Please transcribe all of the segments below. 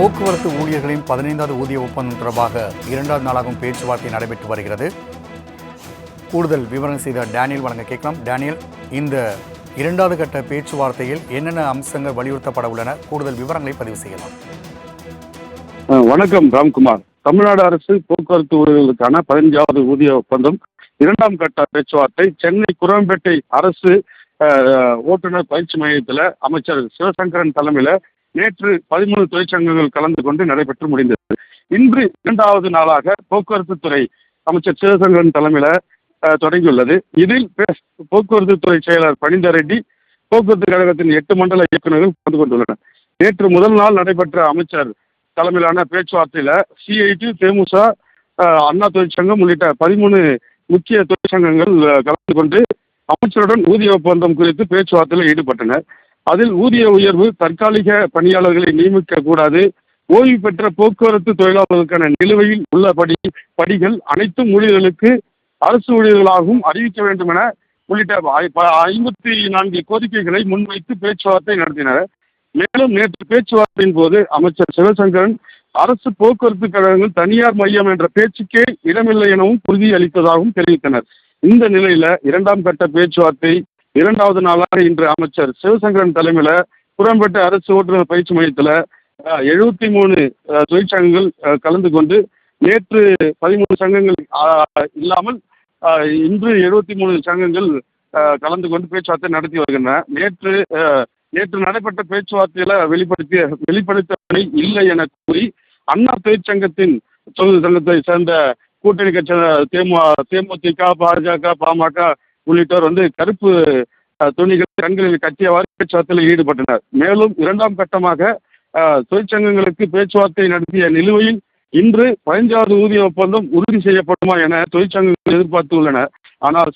போக்குவரத்து ஊழியர்களின் பதினைந்தாவது ஊதிய ஒப்பந்தம் தொடர்பாக இரண்டாவது நாளாகவும் பேச்சுவார்த்தை நடைபெற்று வருகிறது. கூடுதல் விவரம் செய்த டேனியல் வழங்க கேட்கலாம். டேனியல் இந்த இரண்டாவது கட்ட பேச்சுவார்த்தையில் என்னென்ன அம்சங்கள் வலியுறுத்தப்பட உள்ளன? கூடுதல் விவரங்களை பதிவு செய்யலாம். வணக்கம் ராம்குமார். தமிழ்நாடு அரசு போக்குவரத்து ஊழியர்களுக்கான பதினஞ்சாவது ஊதிய ஒப்பந்தம் இரண்டாம் கட்ட பேச்சுவார்த்தை சென்னை குரம்பேட்டை அரசு ஓட்டுநர் பயிற்சி மையத்தில் அமைச்சர் சிவசங்கரன் தலைமையில் நேற்று பதிமூணு தொழிற்சங்கங்கள் கலந்து கொண்டு நடைபெற்று முடிந்தது. இன்று இரண்டாவது நாளாக போக்குவரத்து துறை அமைச்சர் சிவசங்கரன் தலைமையில் தொடங்கியுள்ளது. இதில் பே- போக்குவரத்து துறை செயலர் பணிந்த ரெட்டி போக்குவரத்து கழகத்தின் எட்டு மண்டல இயக்குநர்கள் கலந்து கொண்டுள்ளனர். நேற்று முதல் நாள் நடைபெற்ற அமைச்சர் தலைமையிலான பேச்சுவார்த்தையில் சிஐடி தேமுச அண்ணா தொழிற்சங்கம் உள்ளிட்ட பதிமூணு முக்கிய தொழிற்சங்கங்கள் கலந்து கொண்டு அமைச்சருடன் ஊதிய ஒப்பந்தம் குறித்து பேச்சுவார்த்தையில் ஈடுபட்டனர். அதில் ஊதிய உயர்வு தற்காலிக பணியாளர்களை நியமிக்க கூடாது. ஓய்வு பெற்ற போக்குவரத்து தொழிலாளர்களுக்கான நிலுவையில் உள்ள படி படிகள் அனைத்தும் ஊழியர்களுக்கு அரசு ஊழியர்களாகவும் அறிவிக்க வேண்டும் என உள்ளிட்ட ஐம்பத்தி நான்கு கோரிக்கைகளை முன்வைத்து பேச்சுவார்த்தை நடத்தினர். மேலும் நேற்று பேச்சுவார்த்தையின் போது அமைச்சர் சிவசங்கரன் அரசு போக்குவரத்து கழகங்கள் தனியார் மையம் என்ற பேச்சுக்கே இடமில்லை எனவும் உறுதியளித்ததாகவும் தெரிவித்தனர். இந்த நிலையில இரண்டாம் கட்ட பேச்சுவார்த்தை இரண்டாவது நாளாக இன்று அமைச்சர் சிவசங்கரன் தலைமையில புறம்பேட்டை அரசு ஓட்டுநர் பயிற்சி மையத்தில் எழுபத்தி மூணு தொழிற்சங்கங்கள் கலந்து கொண்டு நேற்று பதிமூணு சங்கங்கள் இல்லாமல் இன்று எழுபத்தி மூணு சங்கங்கள் கலந்து கொண்டு பேச்சுவார்த்தை நடத்தி வருகின்றன. நேற்று நேற்று நடைபெற்ற பேச்சுவார்த்தையில வெளிப்படுத்திய வெளிப்படுத்தப்படை இல்லை என கூறி அண்ணா தொழிற்சங்கத்தின் தொழில் சங்கத்தை சேர்ந்த கூட்டணி கட்சி தேமு தேமுதிக பாஜக பாமக உள்ளிட்டோர் வந்து கருப்பு துணிகளை துணிகள் கண்களில் கட்டியவாறு பேச்சுவார்த்தையில் ஈடுபட்டனர். மேலும் இரண்டாம் கட்டமாக தொழிற்சங்கங்களுக்கு பேச்சுவார்த்தை நடத்திய நிலுவையில் இன்று பதினஞ்சாவது ஊதிய ஒப்பந்தம் உறுதி செய்யப்படுமா என தொழிற்சங்கங்கள் எதிர்பார்த்துள்ளன. ஆனால்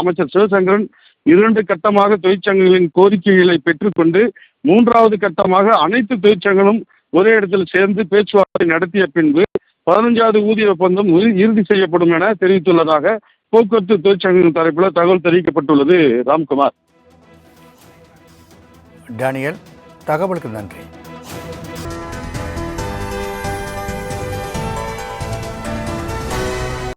அமைச்சர் சிவசங்கரன் இரண்டு கட்டமாக தொழிற்சங்கங்களின் கோரிக்கைகளை பெற்றுக்கொண்டு மூன்றாவது கட்டமாக அனைத்து தொழிற்சங்கங்களும் ஒரே இடத்தில் சேர்ந்து பேச்சுவார்த்தை நடத்திய பின்பு பதினஞ்சாவது ஊதிய ஒப்பந்தம் இறுதி செய்யப்படும் என தெரிவித்துள்ளதாக போக்குவரத்து தொழிற்சங்கங்கள் தரப்பில் தகவல் தெரிவிக்கப்பட்டுள்ளது. ராம்குமார். டேனியல் தகவலுக்கு நன்றி.